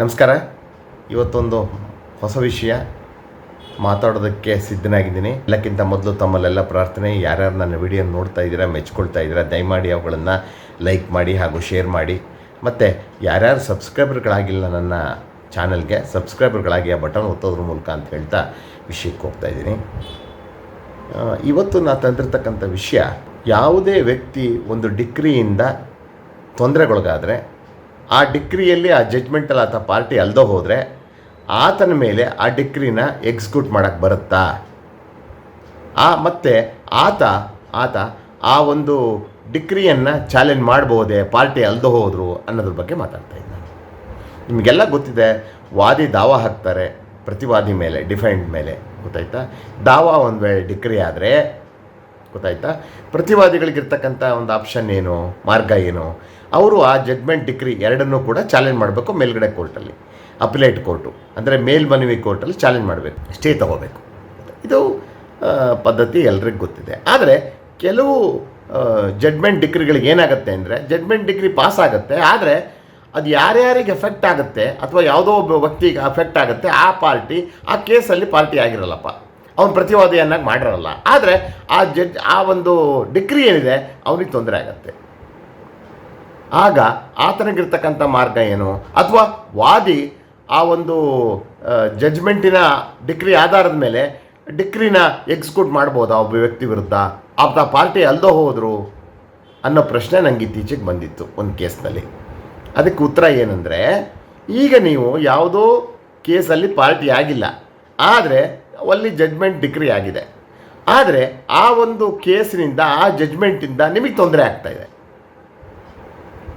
ನಮಸ್ಕಾರ. ಇವತ್ತೊಂದು ಹೊಸ ವಿಷಯ. ಮಾತಾಡೋದಕ್ಕೆ ಸಿದ್ಧನಾಗಿದ್ದೀನಿ. ಎಲ್ಲಕ್ಕಿಂತ ಮೊದಲು ತಮ್ಮಲ್ಲೆಲ್ಲ ಪ್ರಾರ್ಥನೆ, ಯಾರ್ಯಾರು ನನ್ನ ವಿಡಿಯೋ ನೋಡ್ತಾ ಇದ್ದೀರಾ, ಮೆಚ್ಕೊಳ್ತಾ ಇದ್ದೀರಾ, ದಯಮಾಡಿ ಅವುಗಳನ್ನು ಲೈಕ್ ಮಾಡಿ ಹಾಗೂ ಶೇರ್ ಮಾಡಿ. ಮತ್ತು ಯಾರ್ಯಾರು ಸಬ್ಸ್ಕ್ರೈಬರ್ಗಳಾಗಿಲ್ಲ ನನ್ನ ಚಾನಲ್ಗೆ, ಸಬ್ಸ್ಕ್ರೈಬರ್ಗಳಾಗಿ ಆ ಬಟನ್ ಒತ್ತೋದ್ರ ಮೂಲಕ ಅಂತ ಹೇಳ್ತಾ ವಿಷಯಕ್ಕೆ ಹೋಗ್ತಾ ಇದ್ದೀನಿ. ಇವತ್ತು ನಾನು ತಂದಿರ್ತಕ್ಕಂಥ ವಿಷಯ, ಯಾವುದೇ ವ್ಯಕ್ತಿ ಒಂದು ಡಿಗ್ರಿಯಿಂದ ತೊಂದರೆಗೊಳಗಾದರೆ ಆ ಡಿಕ್ರಿಯಲ್ಲಿ ಆ ಜಡ್ಜ್ಮೆಂಟಲ್ಲಿ ಆತ ಪಾರ್ಟಿ ಅಲ್ದೋ ಹೋದರೆ ಆತನ ಮೇಲೆ ಆ ಡಿಕ್ರಿನ ಎಕ್ಸಿಕ್ಯೂಟ್ ಮಾಡೋಕ್ಕೆ ಬರುತ್ತಾ? ಆ ಮತ್ತೆ ಆತ ಆತ ಆ ಒಂದು ಡಿಕ್ರಿಯನ್ನು ಚಾಲೆಂಜ್ ಮಾಡ್ಬೋದೇ? ಪಾರ್ಟಿ ಅಲ್ದೋ ಹೋದರು ಅನ್ನೋದ್ರ ಬಗ್ಗೆ ಮಾತಾಡ್ತಾ ಇದ್ದೀನಿ ನಿಮಗೆಲ್ಲ ಗೊತ್ತಿದೆ, ವಾದಿ ದಾವ ಹಾಕ್ತಾರೆ ಪ್ರತಿವಾದಿ ಮೇಲೆ ಡಿಫೆಂಡ್ ಮೇಲೆ. ಗೊತ್ತಾಯ್ತಾ? ದಾವ ಒಂದು ವೇಳೆ ಡಿಕ್ರಿ ಆದರೆ ಗೊತ್ತಾಯ್ತಾ? ಪ್ರತಿವಾದಿಗಳಿಗಿರ್ತಕ್ಕಂಥ ಒಂದು ಆಪ್ಷನ್ ಏನು, ಮಾರ್ಗ ಏನು? ಅವರು ಆ ಜಡ್ಮೆಂಟ್ ಡಿಕ್ರಿ ಎರಡನ್ನೂ ಕೂಡ ಚಾಲೆಂಜ್ ಮಾಡಬೇಕು ಮೇಲ್ಗಡೆ ಕೋರ್ಟಲ್ಲಿ ಅಪಿಲೇಟ್ ಕೋರ್ಟು ಅಂದರೆ ಮೇಲ್ಮನವಿ ಕೋರ್ಟಲ್ಲಿ ಚಾಲೆಂಜ್ ಮಾಡಬೇಕು. ಸ್ಟೇ ತಗೋಬೇಕು. ಇದು ಪದ್ಧತಿ ಎಲ್ರಿಗೂ ಗೊತ್ತಿದೆ. ಆದರೆ ಕೆಲವು ಜಡ್ಮೆಂಟ್ ಡಿಗ್ರಿಗಳಿಗೆ ಏನಾಗುತ್ತೆ ಅಂದರೆ ಜಡ್ಮೆಂಟ್ ಡಿಗ್ರಿ ಪಾಸ್ ಆಗುತ್ತೆ, ಆದರೆ ಅದು ಯಾರ್ಯಾರಿಗೆ ಎಫೆಕ್ಟ್ ಆಗುತ್ತೆ, ಅಥವಾ ಯಾವುದೋ ಒಬ್ಬ ವ್ಯಕ್ತಿಗೆ ಅಫೆಕ್ಟ್ ಆಗುತ್ತೆ, ಆ ಪಾರ್ಟಿ ಆ ಕೇಸಲ್ಲಿ ಪಾರ್ಟಿ ಆಗಿರಲ್ಲಪ್ಪ. ಅವನು ಪ್ರತಿವಾದಿಯನ್ನಾಗಿ ಮಾಡಿರಲ್ಲ. ಆದರೆ ಆ ಜಡ್ಜ್ ಆ ಒಂದು ಡಿಗ್ರಿ ಏನಿದೆ, ಅವನಿಗೆ ತೊಂದರೆ ಆಗುತ್ತೆ. ಆಗ ಆತನಿಗಿರ್ತಕ್ಕಂಥ ಮಾರ್ಗ ಏನು? ಅಥವಾ ವಾದಿ ಆ ಒಂದು ಜಡ್ಜ್ಮೆಂಟಿನ ಡಿಗ್ರಿ ಆಧಾರದ ಮೇಲೆ ಡಿಗ್ರಿನ ಎಕ್ಸಿಕ್ಯೂಟ್ ಮಾಡ್ಬೋದಾ ಒಬ್ಬ ವ್ಯಕ್ತಿ ವಿರುದ್ಧ? ಆತ ಪಾರ್ಟಿ ಅಲ್ಲದೋ ಹೋದರು ಅನ್ನೋ ಪ್ರಶ್ನೆ ನನಗೆ ಇತ್ತೀಚೆಗೆ ಬಂದಿತ್ತು ಒಂದು ಕೇಸ್ನಲ್ಲಿ. ಅದಕ್ಕೆ ಉತ್ತರ ಏನಂದರೆ, ಈಗ ನೀವು ಯಾವುದೋ ಕೇಸಲ್ಲಿ ಪಾರ್ಟಿ ಆಗಿಲ್ಲ. ಆದರೆ ಅಲ್ಲಿ ಜಜ್ಮೆಂಟ್ ಡಿಕ್ರಿ ಆಗಿದೆ. ಆದರೆ ಆ ಒಂದು ಕೇಸಿನಿಂದ, ಆ ಜಜ್ಮೆಂಟಿಂದ ನಿಮಗೆ ತೊಂದರೆ ಆಗ್ತಾ ಇದೆ.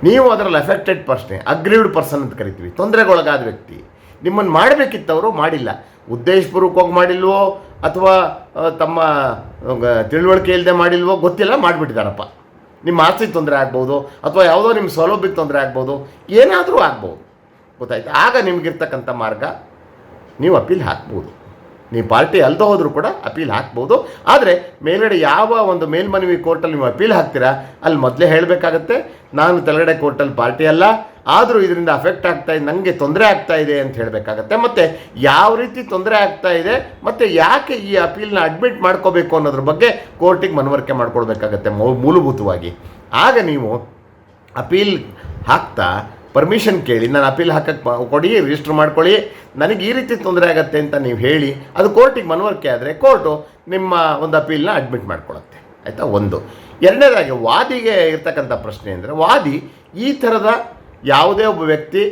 ನೀವು ಅದರಲ್ಲಿ ಅಫೆಕ್ಟೆಡ್ ಪರ್ಸನ್ ಅಗ್ರೀವ್ಡ್ ಪರ್ಸನ್ ಅಂತ ಕರಿತೀವಿ. ತೊಂದರೆಗೊಳಗಾದ ವ್ಯಕ್ತಿ. ನಿಮ್ಮನ್ನು ಮಾಡಬೇಕಿತ್ತವರು ಮಾಡಿಲ್ಲ. ಉದ್ದೇಶಪೂರ್ವಕವಾಗಿ ಮಾಡಿಲ್ವೋ, ಅಥವಾ ತಮ್ಮ ತಿಳುವಳಿಕೆ ಇಲ್ಲದೆ ಮಾಡಿಲ್ವೋ, ಗೊತ್ತಿಲ್ಲ ಮಾಡಿಬಿಟ್ಟಿದ್ದಾರಪ್ಪ ನಿಮ್ಮ ಆಸ್ತಿ ತೊಂದರೆ ಆಗ್ಬೋದು, ಅಥವಾ ಯಾವುದೋ ನಿಮ್ಮ ಸೌಲಭ್ಯಕ್ಕೆ ತೊಂದರೆ ಆಗ್ಬೋದು, ಏನಾದರೂ ಆಗ್ಬೋದು. ಗೊತ್ತಾಯ್ತು? ಆಗ ನಿಮಗಿರ್ತಕ್ಕಂಥ ಮಾರ್ಗ ನೀವು ಅಪೀಲ್ ಹಾಕ್ಬೋದು. ನೀವು ಪಾರ್ಟಿ ಅಲ್ದೋ ಹೋದರೂ ಕೂಡ ಅಪೀಲ್ ಹಾಕ್ಬೋದು. ಆದರೆ ಮೇಲ್ಗಡೆ ಯಾವ ಒಂದು ಮೇಲ್ಮನವಿ ಕೋರ್ಟಲ್ಲಿ ನೀವು ಅಪೀಲ್ ಹಾಕ್ತೀರಾ, ಅಲ್ಲಿ ಮೊದಲೇ ಹೇಳಬೇಕಾಗತ್ತೆ, ನಾನು ತೆಳಗಡೆ ಕೋರ್ಟಲ್ಲಿ ಪಾರ್ಟಿ ಅಲ್ಲ, ಆದರೂ ಇದರಿಂದ ಅಫೆಕ್ಟ್ ಆಗ್ತಾ ಇದೆ ನನಗೆ ತೊಂದರೆ ಆಗ್ತಾ ಇದೆ ಅಂತ ಹೇಳಬೇಕಾಗತ್ತೆ. ಮತ್ತು ಯಾವ ರೀತಿ ತೊಂದರೆ ಆಗ್ತಾ ಇದೆ, ಮತ್ತು ಯಾಕೆ ಈ ಅಪೀಲ್ನ ಅಡ್ಮಿಟ್ ಮಾಡ್ಕೋಬೇಕು ಅನ್ನೋದ್ರ ಬಗ್ಗೆ ಕೋರ್ಟಿಗೆ ಮನವರಿಕೆ ಮಾಡ್ಕೊಳ್ಬೇಕಾಗತ್ತೆ ಮೂಲಭೂತವಾಗಿ. ಆಗ ನೀವು ಅಪೀಲ್ ಹಾಕ್ತಾ ಪರ್ಮಿಷನ್ ಕೇಳಿ, ನಾನು ಅಪೀಲ್ ಹಾಕಕ್ಕೆ ಕೊಡಿ ರಿಜಿಸ್ಟರ್ ಮಾಡ್ಕೊಳ್ಳಿ. ನನಗೆ ಈ ರೀತಿ ತೊಂದರೆ ಆಗತ್ತೆ ಅಂತ ನೀವು ಹೇಳಿ, ಅದು ಕೋರ್ಟಿಗೆ ಮನವರಿಕೆ ಆದರೆ ಕೋರ್ಟು ನಿಮ್ಮ ಒಂದು ಅಪೀಲನ್ನ ಅಡ್ಮಿಟ್ ಮಾಡ್ಕೊಳತ್ತೆ ಆಯಿತಾ? ಒಂದು. ಎರಡನೇದಾಗಿ, ವಾದಿಗೆ ಇರ್ತಕ್ಕಂಥ ಪ್ರಶ್ನೆ ಅಂದರೆ, ವಾದಿ ಈ ಥರದ ಯಾವುದೇ ಒಬ್ಬ ವ್ಯಕ್ತಿ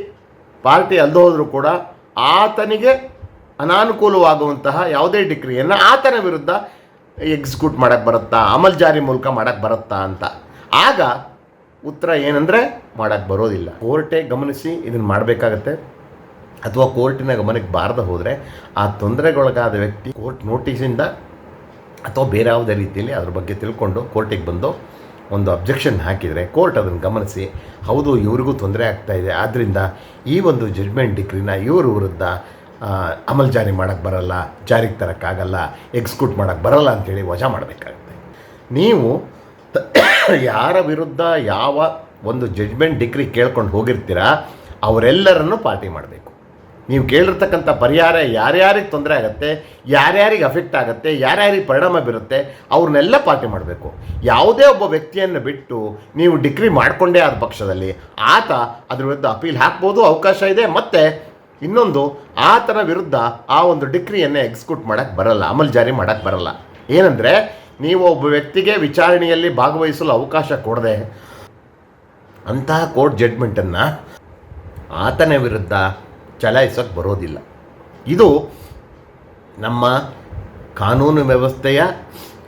ಪಾರ್ಟಿ ಅಲ್ಲದ ಹೋದರೂ ಕೂಡ ಆತನಿಗೆ ಅನಾನುಕೂಲವಾಗುವಂತಹ ಯಾವುದೇ ಡಿಗ್ರಿಯನ್ನು ಆತನ ವಿರುದ್ಧ ಎಕ್ಸಿಕ್ಯೂಟ್ ಮಾಡೋಕ್ಕೆ ಬರುತ್ತಾ, ಅಮಲ್ ಜಾರಿ ಮೂಲಕ ಮಾಡೋಕ್ಕೆ ಬರುತ್ತಾ ಅಂತ. ಆಗ ಉತ್ತರ ಏನಂದರೆ ಮಾಡೋಕ್ಕೆ ಬರೋದಿಲ್ಲ. ಕೋರ್ಟೇ ಗಮನಿಸಿ ಇದನ್ನು ಮಾಡಬೇಕಾಗತ್ತೆ. ಅಥವಾ ಕೋರ್ಟಿನ ಗಮನಕ್ಕೆ ಬಾರದೆ ಹೋದರೆ ಆ ತೊಂದರೆಗೊಳಗಾದ ವ್ಯಕ್ತಿ ಕೋರ್ಟ್ ನೋಟಿಸಿಂದ ಅಥವಾ ಬೇರೆ ಯಾವುದೇ ರೀತಿಯಲ್ಲಿ ಅದ್ರ ಬಗ್ಗೆ ತಿಳ್ಕೊಂಡು ಕೋರ್ಟಿಗೆ ಬಂದು ಒಂದು ಅಬ್ಜೆಕ್ಷನ್ ಹಾಕಿದರೆ ಕೋರ್ಟ್ ಅದನ್ನು ಗಮನಿಸಿ, ಹೌದು, ಇವ್ರಿಗೂ ತೊಂದರೆ ಆಗ್ತಾ ಇದೆ ಆದ್ದರಿಂದ ಈ ಒಂದು ಜಡ್ಮೆಂಟ್ ಡಿಗ್ರಿನ ಇವ್ರ ವಿರುದ್ಧ ಅಮಲು ಜಾರಿ ಮಾಡೋಕ್ಕೆ ಬರಲ್ಲ, ಜಾರಿಗೆ ತರೋಕ್ಕಾಗಲ್ಲ ಎಕ್ಸಿಕ್ಯೂಟ್ ಮಾಡೋಕ್ಕೆ ಬರಲ್ಲ ಅಂತೇಳಿ ವಜಾ ಮಾಡಬೇಕಾಗುತ್ತೆ. ನೀವು ಯಾರ ವಿರುದ್ಧ ಯಾವ ಒಂದು ಜಡ್ಮೆಂಟ್ ಡಿಗ್ರಿ ಕೇಳ್ಕೊಂಡು ಹೋಗಿರ್ತೀರಾ, ಅವರೆಲ್ಲರನ್ನು ಪಾರ್ಟಿ ಮಾಡಬೇಕು. ನೀವು ಕೇಳಿರ್ತಕ್ಕಂಥ ಪರಿಹಾರ ಯಾರ್ಯಾರಿಗೆ ತೊಂದರೆ ಆಗುತ್ತೆ, ಯಾರ್ಯಾರಿಗೆ ಅಫೆಕ್ಟ್ ಆಗುತ್ತೆ, ಯಾರ್ಯಾರಿಗೆ ಪರಿಣಾಮ ಬೀರುತ್ತೆ, ಅವ್ರನ್ನೆಲ್ಲ ಪಾರ್ಟಿ ಮಾಡಬೇಕು. ಯಾವುದೇ ಒಬ್ಬ ವ್ಯಕ್ತಿಯನ್ನು ಬಿಟ್ಟು ನೀವು ಡಿಗ್ರಿ ಮಾಡಿಕೊಂಡೇ ಆದ ಪಕ್ಷದಲ್ಲಿ ಆತ ಅದ್ರ ವಿರುದ್ಧ ಅಪೀಲ್ ಹಾಕ್ಬೋದು, ಅವಕಾಶ ಇದೆ, ಮತ್ತು ಇನ್ನೊಂದು ಆತನ ವಿರುದ್ಧ ಆ ಒಂದು ಡಿಗ್ರಿಯನ್ನು ಎಕ್ಸಿಕ್ಯೂಟ್ ಮಾಡೋಕ್ಕೆ ಬರಲ್ಲ, ಅಮಲ್ ಜಾರಿ ಮಾಡೋಕ್ಕೆ ಬರಲ್ಲ. ಏನಂದರೆ ನೀವು ಒಬ್ಬ ವ್ಯಕ್ತಿಗೆ ವಿಚಾರಣೆಯಲ್ಲಿ ಭಾಗವಹಿಸಲು ಅವಕಾಶ ಕೊಡದೆ. ಅಂತಹ ಕೋರ್ಟ್ ಜಡ್ಮೆಂಟನ್ನು ಆತನ ವಿರುದ್ಧ ಚಲಾಯಿಸೋಕ್ಕೆ ಬರೋದಿಲ್ಲ. ಇದು ನಮ್ಮ ಕಾನೂನು ವ್ಯವಸ್ಥೆಯ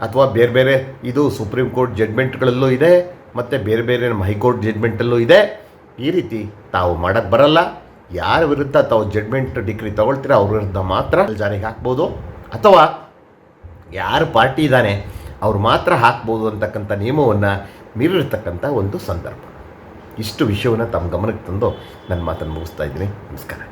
ಅಥವಾ ಬೇರೆ ಬೇರೆ ಇದು ಸುಪ್ರೀಂ ಕೋರ್ಟ್ ಜಡ್ಮೆಂಟ್ಗಳಲ್ಲೂ ಇದೆ ಮತ್ತು ಬೇರೆ ಬೇರೆ ನಮ್ಮ ಹೈಕೋರ್ಟ್ ಜಡ್ಮೆಂಟಲ್ಲೂ ಇದೆ. ಈ ರೀತಿ ತಾವು ಮಾಡೋಕ್ಕೆ ಬರಲ್ಲ. ಯಾರ ವಿರುದ್ಧ ತಾವು ಜಡ್ಮೆಂಟ್ ಡಿಗ್ರಿ ತಗೊಳ್ತೀರ ಅವ್ರ ವಿರುದ್ಧ ಮಾತ್ರ ಜಾರಿಗೆ ಹಾಕ್ಬೋದು. ಅಥವಾ ಯಾರು ಪಾರ್ಟಿ ಇದ್ದಾನೆ ಅವ್ರು ಮಾತ್ರ ಹಾಕ್ಬೋದು ಅಂತಕ್ಕಂಥ ನಿಯಮವನ್ನು ಮೀರಿರ್ತಕ್ಕಂಥ ಒಂದು ಸಂದರ್ಭ. ಇಷ್ಟು ವಿಷಯವನ್ನು ತಮ್ಮ ಗಮನಕ್ಕೆ ತಂದು ನನ್ನ ಮಾತನ್ನು ಮುಗಿಸ್ತಾ ಇದ್ದೀನಿ. ನಮಸ್ಕಾರ.